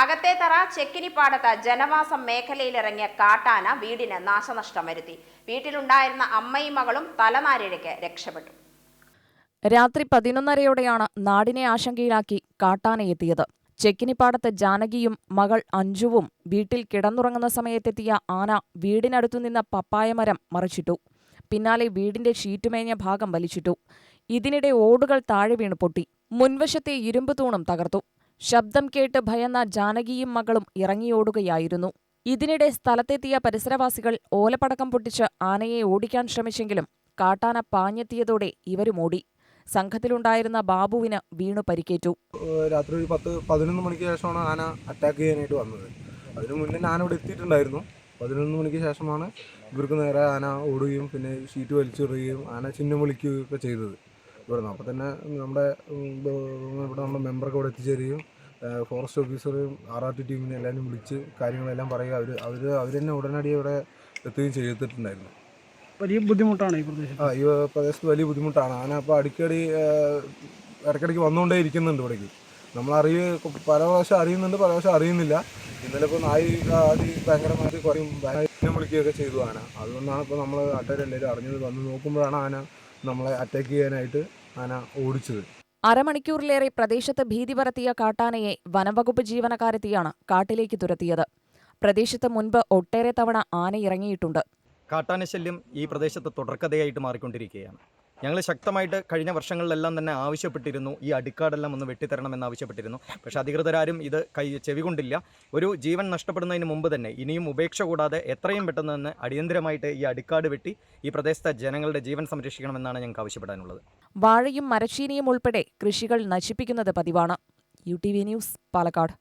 അകത്തേത്തറ ചെക്കിനിപ്പാടത്ത് ജനവാസം മേഖലയിലിറങ്ങിയ കാട്ടാന വീടിന് നാശനഷ്ടം വരുത്തി. വീട്ടിലുണ്ടായിരുന്ന അമ്മയും മകളും തലനാരിഴയ്ക്ക് രക്ഷപ്പെട്ടു. രാത്രി പതിനൊന്നരയോടെയാണ് നാടിനെ ആശങ്കയിലാക്കി കാട്ടാനയെത്തിയത് ചെക്കിനിപ്പാടത്ത് ജാനകിയും മകൾ അഞ്ജുവും വീട്ടിൽ കിടന്നുറങ്ങുന്ന സമയത്തെത്തിയ ആന വീടിനടുത്തുനിന്ന് പപ്പായമരം മറിച്ചിട്ടു. പിന്നാലെ വീടിന്റെ ഷീറ്റുമേഞ്ഞ ഭാഗം വലിച്ചിട്ടു. ഇതിനിടെ ഓടുകൾ താഴെ വീണു പൊട്ടി. മുൻവശത്തെ ഇരുമ്പ് തൂണും തകർത്തു. ശബ്ദം കേട്ട് ഭയന്ന ജാനകിയും മകളും ഇറങ്ങിയോടുകയായിരുന്നു. ഇതിനിടെ സ്ഥലത്തെത്തിയ പരിസരവാസികൾ ഓലപ്പടക്കം പൊട്ടിച്ച് ആനയെ ഓടിക്കാൻ ശ്രമിച്ചെങ്കിലും കാട്ടാന പാഞ്ഞെത്തിയതോടെ ഇവരും ഓടി. സംഘത്തിലുണ്ടായിരുന്ന ബാബുവിന് വീണു പരിക്കേറ്റു. രാത്രി ഒരു പത്ത് പതിനൊന്ന് മണിക്ക് ശേഷമാണ് ആന അറ്റാക്ക് ചെയ്യാനായിട്ട് വന്നത്. അതിനു മുന്നേ ആന ഇവിടെ എത്തിയിട്ടുണ്ടായിരുന്നു. പതിനൊന്ന് മണിക്ക് ശേഷമാണ് ഇവർക്ക് നേരെ ആന ഓടുകയും പിന്നെ ഷീറ്റ് വലിച്ചെറിയുകയും ആന ചിഹ്നം വിളിക്കുകയും ഒക്കെ ചെയ്തത്. ഇവിടെ അപ്പോൾ തന്നെ നമ്മുടെ ഇവിടെ നമ്മുടെ മെമ്പറൊക്കെ അവിടെ എത്തിച്ചേരുകയും ഫോറസ്റ്റ് ഓഫീസറും ആർ ആർ ടി ടീമിനെ എല്ലാവരും വിളിച്ച് കാര്യങ്ങളെല്ലാം പറയുക. അവർ അവർ അവർ തന്നെ ഉടനടി ഇവിടെ എത്തുകയും ചെയ്തിട്ടുണ്ടായിരുന്നു. വലിയ ബുദ്ധിമുട്ടാണ് ഈ പ്രദേശം ആ ഈ പ്രദേശത്ത് വലിയ ബുദ്ധിമുട്ടാണ്. ആന അപ്പോൾ അടിക്കടി ഇടയ്ക്കിടയ്ക്ക് വന്നുകൊണ്ടേ ഇരിക്കുന്നുണ്ട് ഇവിടേക്ക്. നമ്മൾ അറിയ പല പ്രാവശ്യം അറിയുന്നുണ്ട് പല പ്രാവശ്യം അറിയുന്നില്ല. ഇന്നലെ ഇപ്പോൾ നായി ആദ്യ ഭയങ്കരമായിട്ട് കുറയും. ഭയങ്കര വിളിക്കുകയൊക്കെ ചെയ്തു ആന. അതുകൊണ്ടാണ് ഇപ്പോൾ നമ്മൾ അട്ടേരെല്ലാവരും അറിഞ്ഞത്. വന്ന് നോക്കുമ്പോഴാണ് ആന നമ്മളെ അറ്റാക്ക് ചെയ്യാനായിട്ട് ആന ഓടിച്ചത്. അരമണിക്കൂറിലേറെ പ്രദേശത്ത് ഭീതി പരത്തിയ കാട്ടാനയെ വനംവകുപ്പ് ജീവനക്കാരെത്തിയാണ് കാട്ടിലേക്ക് തുരത്തിയത്. പ്രദേശത്ത് മുൻപ് ഒട്ടേറെ തവണ ആന ഇറങ്ങിയിട്ടുണ്ട് കാട്ടാനശല്യം ഈ പ്രദേശത്ത് തുടർക്കഥയായിട്ട് മാറിക്കൊണ്ടിരിക്കുകയാണ്. ഞങ്ങൾ ശക്തമായിട്ട് കഴിഞ്ഞ വർഷങ്ങളിലെല്ലാം തന്നെ ആവശ്യപ്പെട്ടിരുന്നു ഈ അടിക്കാടെല്ലാം ഒന്ന് വെട്ടിത്തരണമെന്ന് ആവശ്യപ്പെട്ടിരുന്നു. പക്ഷേ അധികൃതരാരും ഇത് കൈ ചെവികൊണ്ടില്ല ഒരു ജീവൻ നഷ്ടപ്പെടുന്നതിന് മുമ്പ് തന്നെ ഇനിയും ഉപേക്ഷ കൂടാതെ എത്രയും പെട്ടെന്ന് തന്നെ അടിയന്തരമായിട്ട് ഈ അടിക്കാട് വെട്ടി ഈ പ്രദേശത്തെ ജനങ്ങളുടെ ജീവൻ സംരക്ഷിക്കണമെന്നാണ് ഞങ്ങൾക്ക് ആവശ്യപ്പെടാനുള്ളത്. വാഴയും മരച്ചീനിയും ഉൾപ്പെടെ കൃഷികൾ നശിപ്പിക്കുന്നത് പതിവാണ്. U T V news Palakkad.